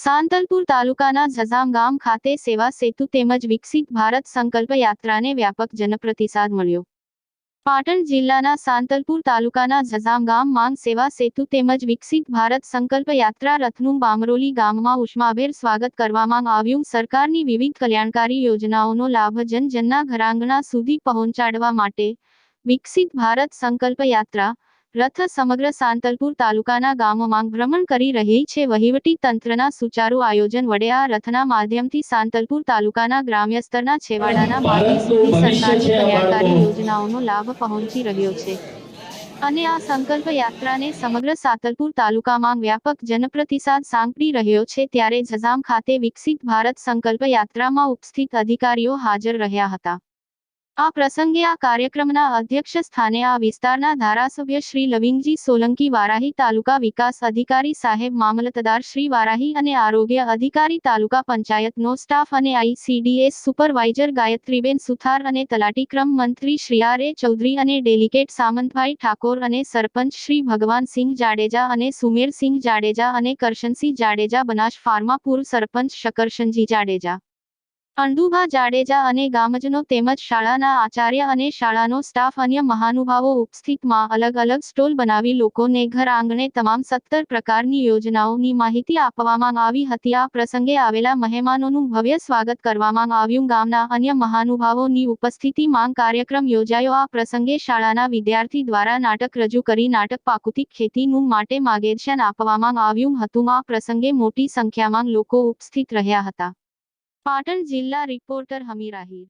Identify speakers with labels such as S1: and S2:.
S1: સાંતલપુર તાલુકાના ઝઝામ ગામ ખાતે સેવા સેતુ તેમજ વિકસિત ભારત સંકલ્પ યાત્રાને વ્યાપક જનપ્રતિસાદ મળ્યો. પાટણ જિલ્લાના સાંતલપુર તાલુકાના ઝઝામ ગામ માંગ સેવા સેતુ તેમજ વિકસિત ભારત સંકલ્પ યાત્રા રથનું બામરોલી ગામમાં ઉષ્માભેર સ્વાગત કરવામાં આવ્યું. સરકારની વિવિધ કલ્યાણકારી યોજનાઓનો લાભ જનજનના ઘરાંગણા સુધી પહોંચાડવા માટે વિકસિત ભારત સંકલ્પ યાત્રા રથ સમગ્ર સાંતલપુર તાલુકાના ગામોમાં ભ્રમણ કરી રહી છે. વહીવટી તંત્રના સુચારુ આયોજન વડે આ રથના માધ્યમથી સાંતલપુર તાલુકાના ગ્રામ્ય સ્તરના છેવાડાના માટી સુધી સરકારની કલ્યાણકારી યોજનાઓનો લાભ પહોંચી રહ્યો છે. અને આ સંકલ્પ યાત્રાને સમગ્ર સાતલપુર તાલુકામાં વ્યાપક જનપ્રતિસાદ સાંકળી રહ્યો છે. ત્યારે જઝામ ખાતે વિકસિત ભારત સંકલ્પ યાત્રામાં ઉપસ્થિત અધિકારીઓ હાજર રહ્યા હતા. આ પ્રસંગે આ કાર્યક્રમના અધ્યક્ષ સ્થાને આ વિસ્તારના ધારાસભ્ય શ્રી લવિંગજી સોલંકી વારાહી તાલુકા વિકાસ અધિકારી સાહેબ મામલતદાર શ્રી વારાહી અને આરોગ્ય અધિકારી તાલુકા પંચાયતનો સ્ટાફ અને આઈસીડીએસ સુપરવાઇઝર ગાયત્રીબેન સુથાર અને તલાટીક્રમ મંત્રી શ્રી આર એ ચૌધરી અને ડેલિગેટ સામંતભાઈ ઠાકોર અને સરપંચ શ્રી ભગવાનસિંહ જાડેજા અને સુમેરસિંહ જાડેજા અને કરશનસિંહ જાડેજા, બનાસ ફાર્મા પૂર્વ સરપંચ શકરશનજી જાડેજા. અંડુભા જાડેજા અને ગામજનો તેમજ શાળાના આચાર્ય અને શાળાનો સ્ટાફ અન્ય મહાનુભાવો ઉપસ્થિતમાં અલગ અલગ સ્ટોલ બનાવી લોકોને ઘર આંગણે તમામ સત્તર પ્રકારની યોજનાઓની માહિતી આપવામાં આવી હતી. આ પ્રસંગે આવેલા મહેમાનોનું ભવ્ય સ્વાગત કરવામાં આવ્યું. ગામના અન્ય મહાનુભાવોની ઉપસ્થિતિમાં કાર્યક્રમ યોજાયો. આ પ્રસંગે શાળાના વિદ્યાર્થી દ્વારા નાટક રજૂ કરી નાટક પાકૃતિક ખેતીનું માટે માર્ગદર્શન આપવામાં આવ્યું હતું. આ પ્રસંગે મોટી સંખ્યામાં લોકો ઉપસ્થિત રહ્યા હતા. પાટણ જિલ્લા રિપોર્ટર હમીર આહિર.